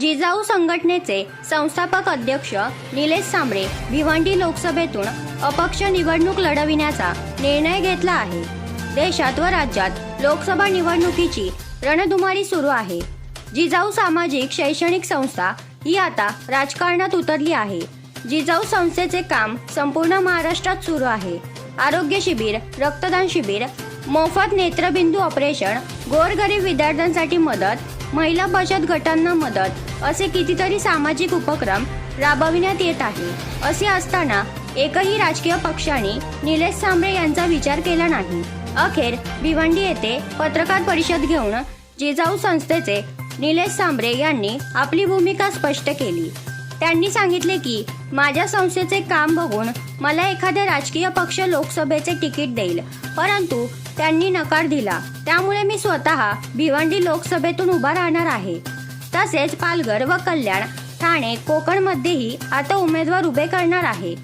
जिजाऊ संघटनेचे संस्थापक अध्यक्ष निलेश सांबळे भिवंडी लोकसभेतून अपक्ष निवडणूक लढविण्याचा निर्णय घेतला आहे. देशात व राज्यात लोकसभा निवडणुकीची रणधुमारी सुरू आहे. जिजाऊ सामाजिक शैक्षणिक संस्था ही आता राजकारणात उतरली आहे. जिजाऊ संस्थेचे काम संपूर्ण महाराष्ट्रात सुरू आहे. आरोग्य शिबिर रक्तदान शिबिर मोफत नेत्रबिंदू ऑपरेशन गोरगरीब विद्यार्थ्यांसाठी मदत महिला बचत गटांना मदत असे कितीतरी सामाजिक उपक्रम राबविण्यात येत आहे. असे असताना एकही राजकीय पक्षाने निलेश सांबरे यांचा विचार केला नाही. अखेर भिवंडी येथे पत्रकार परिषद घेऊन जिजाऊ संस्थेचे निलेश सांबरे यांनी आपली भूमिका स्पष्ट केली. त्यांनी सांगितले की माझ्या संस्थेचे काम बघून मला एखाद्या राजकीय पक्ष लोकसभेचे तिकीट देईल. परंतु त्यांनी नकार दिला. त्यामुळे मी स्वतः भिवंडी लोकसभेतून उभा राहणार आहे. तसेच पालघर व कल्याण ठाणे कोकणमध्येही आता उमेदवार उभे करणार आहे.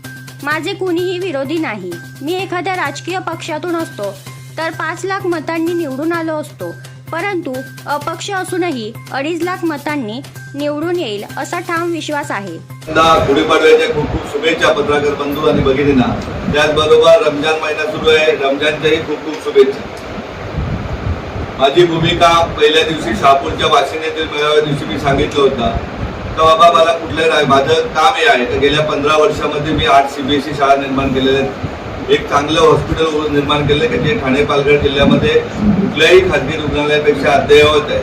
माझे कुणीही विरोधी नाही. मी एखाद्या राजकीय पक्षातून असतो तर पाच लाख मतांनी निवडून आलो असतो. परंतु अपक्ष असूनही अडीच लाख मतांनी निवडून येईल असा ठाम विश्वास आहे. गुढीपाडव्याच्या खूप खूप शुभेच्छा पत्रकार बंधू आणि भगिनींना. त्याचबरोबर रमजान महिना सुरू आहे. रमजानच्याही खूप खूप शुभेच्छा. माझी भूमिका पहिल्या दिवशी शहापूरच्या वाशिनेतील मेळाव्या दिवशी मी सांगितलं होतं. तर बाबा मला कुठलं रा- माझं काम हे आहे. तर गेल्या पंधरा वर्षामध्ये मी आठ सी बी एस ई शाळा निर्माण केलेल्या आहेत. एक चांगलं हॉस्पिटल निर्माण केलं की जे ठाणे पालघर जिल्ह्यामध्ये कुठल्याही खाजगी रुग्णालयापेक्षा अद्ययावत आहे.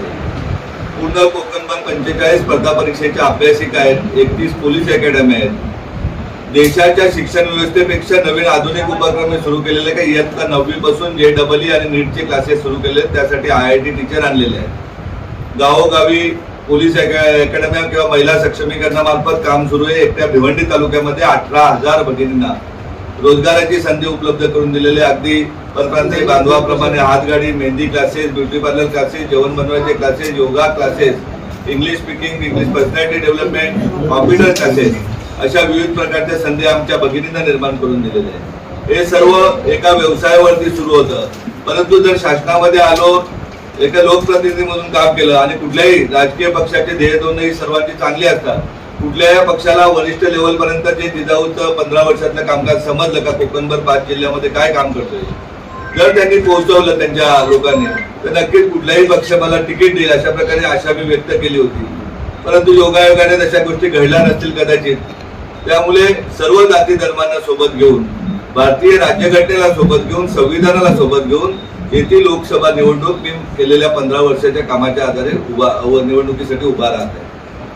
पूर्ण कोकणभर पंचेचाळीस स्पर्धा परीक्षेच्या अभ्यासिका आहेत. एकतीस पोलीस अकॅडमी आहेत. देशाच्या शिक्षण व्यवस्थेपेक्षा नवीन आधुनिक उपक्रम सुरू केलेले काही इयत्ता नववी पासून जे डबल आणि नीटचे क्लासेस सुरू केले आहेत. त्यासाठी आय आय टी टीचर आणलेले आहेत. गावोगावी पोलीस अकॅडमी किंवा महिला सक्षमीकरणामार्फत काम सुरू आहे. एकट्या भिवंडी तालुक्यामध्ये अठरा हजार भगिनींना रोजगाराची संधी उपलब्ध करून दिलेले अगदी परप्रांतीय बांधवाप्रमाणे हातगाडी mehndi classes beauty parlour classes जेवण बनवायचे classes yoga classes English speaking English personality development computer classes अशा विविध प्रकारच्या संधी आमच्या भगिनींना निर्माण करून दिलेल्या आहेत. हे सर्व एका व्यवसायावरती सुरू होतं. परंतु जर शासनामध्ये आलो एका लोकप्रतिनिधी म्हणून काम केलं आणि कुठल्याही राजकीय पक्षाचे ध्येय दोनही सर्वांची चांगली असतात कुठल्याही पक्षाला वरिष्ठ लेवल पर्यंत जे जिजाऊचं पंधरा वर्षातलं कामकाज समजलं का कोकणभर पाच जिल्ह्यामध्ये काय काम करतोय? जर त्यांनी पोहोचवलं त्यांच्या लोकांनी तर नक्कीच कुठलाही पक्ष मला तिकीट देईल अशा प्रकारे आशा मी व्यक्त केली होती. परंतु योगायोगाने तशा गोष्टी घडल्या नसतील कदाचित. त्यामुळे सर्व जाती धर्मांना सोबत घेऊन भारतीय राज्यघटनेला सोबत घेऊन संविधानाला सोबत घेऊन येथील लोकसभा निवडणूक मी केलेल्या पंधरा वर्षाच्या कामाच्या आधारे उभा व निवडणुकीसाठी उभा राहत आहे.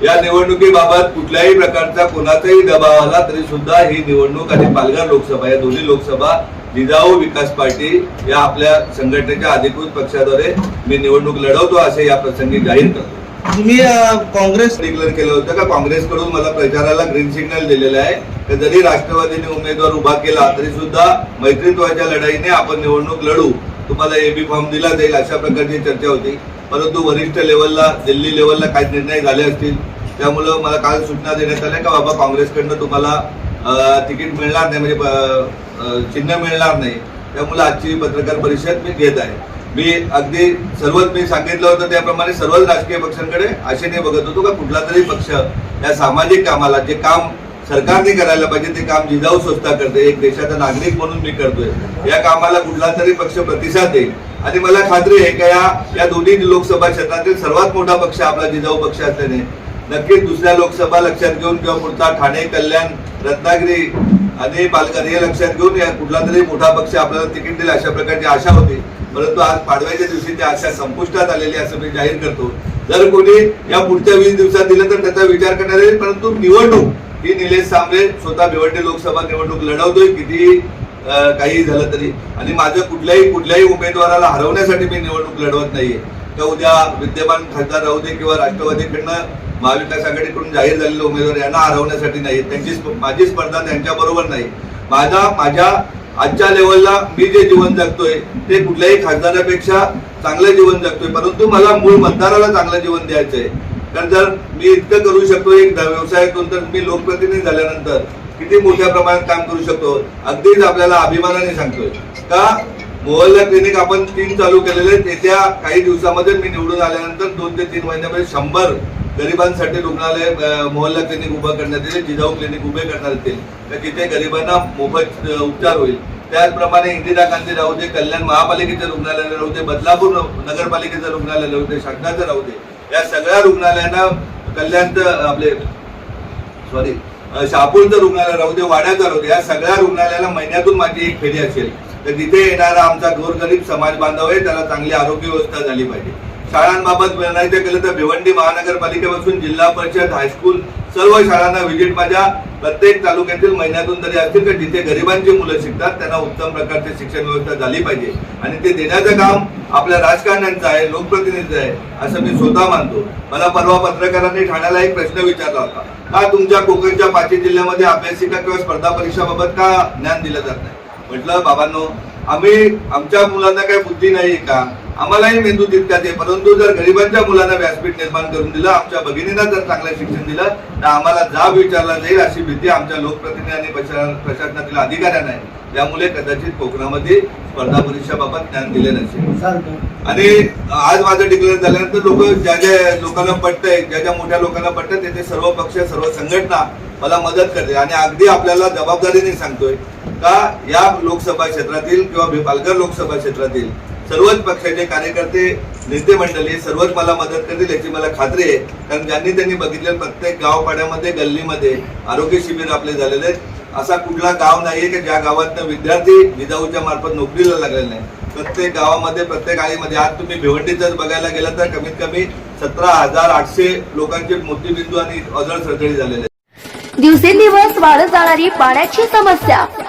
या निवडणुकीबाबत कुठल्याही प्रकारचा कोणाचाही दबाव आला तरी सुद्धा ही निवडणूक आणि पालघर लोकसभा या दोन्ही लोकसभा जिजाऊ विकास पार्टी या आपल्या संघटनेच्या अधिकृत पक्षाद्वारे मी निवडणूक लढवतो असे या प्रसंगी जाहीर करतो. तुम्ही काँग्रेस डिक्लेअर केलं होतं का? काँग्रेसकडून मला प्रचाराला ग्रीन सिग्नल दिलेला आहे. तर जरी राष्ट्रवादीने उमेदवार उभा केला तरी सुद्धा मैत्रित्वाच्या लढाईने आपण निवडणूक लढू. तुम्हाला एबी फॉर्म दिला जाईल अशा प्रकारची चर्चा होती. परंतु वरिष्ठ लेवलला दिल्ली लेवलला काही निर्णय झाले असतील. त्यामुळं मला काल सूचना देण्यात आल्या का बाबा काँग्रेसकडनं तुम्हाला तिकीट मिळणार नाही म्हणजे चिन्ह मिळणार नाही. त्यामुळे आजची पत्रकार परिषद मी घेत आहे. मी अगदी सर्वच मी सांगितलं होतं त्याप्रमाणे सर्वच राजकीय पक्षांकडे आशेने बघत होतो का कुठला तरी पक्ष या सामाजिक कामाला जे काम सरकारने करायला पाहिजे ते काम जिजाऊ संस्था करते एक देशाचा नागरिक म्हणून मी करतोय. या कामाला कुठला तरी पक्ष प्रतिसाद देईल. आणि मला खात्री आहे का या या दोन्ही लोकसभा क्षेत्रातील सर्वात मोठा पक्ष आपला जिजाऊ पक्ष असल्याने नक्कीच दुसऱ्या लोकसभा लक्षात घेऊन किंवा पुढचा ठाणे कल्याण रत्नागिरी आणि पालघर हे लक्षात घेऊन या कुठला तरी मोठा पक्ष आपल्याला तिकीट देईल अशा प्रकारची आशा होती. परंतु आज पाडव्याच्या दिवशी त्या आशा संपुष्टात आलेली असं मी जाहीर करतो. जर कोणी या पुढच्या वीस दिवसात दिलं तर त्याचा विचार करण्यात येईल परंतु निवडणूक ही निलेश सांबळे स्वतः भिवंडी लोकसभा निवडणूक लढवतोय. किती काही झालं तरी. आणि माझं कुठल्याही कुठल्याही उमेदवाराला हरवण्यासाठी मी निवडणूक लढवत नाहीये. तर उद्या विद्यमान खासदार राहू दे किंवा राष्ट्रवादीकडनं महाविकास आघाडीकडून जाहीर झालेले उमेदवार यांना हरवण्यासाठी नाही त्यांची माझी स्पर्धा त्यांच्या बरोबर नाही. माझा माझ्या आजच्या लेवलला मी जे जीवन जगतोय ते कुठल्याही खासदारापेक्षा चांगलं जीवन जगतोय. परंतु मला मूळ मतदाराला चांगलं जीवन द्यायचंय. कारण जर मी इतकं करू शकतो एक व्यवसायातून तर मी लोकप्रतिनिधी झाल्यानंतर किती मोठ्या प्रमाणात काम करू शकतो अगदीच आपल्याला अभिमानाने सांगतोय. का? मोहल्ला क्लिनिक आपण तीन चालू केलेले आहेत. येत्या काही दिवसामध्ये मी निवडून आल्यानंतर दोन ते तीन महिन्यामध्ये शंभर गरिबांसाठी रुग्णालय मोहल्ला क्लिनिक उभं करण्यात येईल जिजाऊ क्लिनिक उभे करण्यात येतील. तर तिथे गरिबांना मोफत उपचार होईल. त्याचप्रमाणे इंदिरा गांधी राहू दे कल्याण महापालिकेचं रुग्णालय राहू दे बदलापूर नगरपालिकेचं रुग्णालय राहू दे शासनाचं राहू दे या सगळ्या रुग्णालयांना कल्याणचं आपले सॉरी शहापूरचं रुग्णालय राहू दे वाड्याचं राहू दे या सगळ्या रुग्णालयाला महिन्यातून माझी एक फेरी असेल. तर तिथे येणारा आमचा गोरगरीब समाज बांधव आहे त्याला चांगली आरोग्य व्यवस्था झाली पाहिजे. शाळांबाबत विनंती केलं तर भिवंडी महानगरपालिकेपासून जिल्हा परिषद हायस्कूल सर्व शाळांना व्हिजिट माझ्या. प्रत्येक तालुक्यातील महिन्यातून तरी असतील तर जिथे गरिबांची मुलं शिकतात त्यांना उत्तम प्रकारची शिक्षण व्यवस्था झाली पाहिजे. आणि ते देण्याचं काम आपल्या राजकारण्यांचं आहे लोकप्रतिनिधीचं आहे असं मी स्वतः मानतो. मला परवा पत्रकारांनी ठाण्याला एक प्रश्न विचारला होता. का तुमच्या कोकणच्या पाचवी जिल्ह्यामध्ये अभ्यासिका किंवा स्पर्धा परीक्षाबाबत का ज्ञान दिलं जात नाही? म्हटलं बाबांनो आम्ही आमच्या मुलांना काही बुद्धी नाही का? आम्हालाही मेंदू तितकाच आहे परंतु जर गरिबांच्या मुलांना व्यासपीठ निर्माण करून दिलं आमच्या भगिनींना जर चांगलं शिक्षण दिलं तर आम्हाला जाब विचारला जाईल अशी भीती आमच्या लोकप्रतिनिधी आणि प्रशा- प्रशासनातील अधिकाऱ्यांना आहे. त्यामुळे कदाचित कोकणामध्ये स्पर्धा परीक्षाबाबत ज्ञान दिले नसेल. आणि आज माझं डिक्लेअर झाल्यानंतर लोक ज्या ज्या लोकांना पटतंय ज्या ज्या मोठ्या लोकांना पटतं ते ते सर्व पक्ष सर्व संघटना मला मदत करते आणि अगदी आपल्याला जबाबदारीने सांगतोय का या लोकसभा क्षेत्रातील किंवा पालघर लोकसभा क्षेत्रातील सर्वच पक्षाचे कार्यकर्ते नेते मंडळी सर्वच मला मदत करतील याची मला खात्री आहे. कारण ज्यांनी त्यांनी बघितले प्रत्येक गावपाड्यामध्ये गल्लीमध्ये आरोग्य शिबिर आपले झालेले आहेत. असा कुठला गाव नाहीये की ज्या गावातनं विद्यार्थी विजाऊच्या मार्फत नोकरीला लागलेले नाही प्रत्येक गावामध्ये प्रत्येक आळीमध्ये आज तुम्ही भिवंडीतच बघायला गेला तर कमीत कमी सतरा हजार आठशे लोकांचे मोतीबिंदू आणि अजळ सर्जरी झालेले दिवसेंदिवस वाढत जाणारी पाण्याची समस्या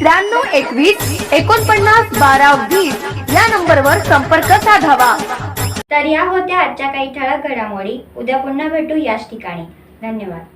त्र्याण्णव एकवीस एकोणपन्नास बारा वीस या नंबरवर संपर्क साधावा. तर या होत्या आजच्या काही ठळक घडामोडी. उद्या पुन्हा भेटू याच ठिकाणी. धन्यवाद.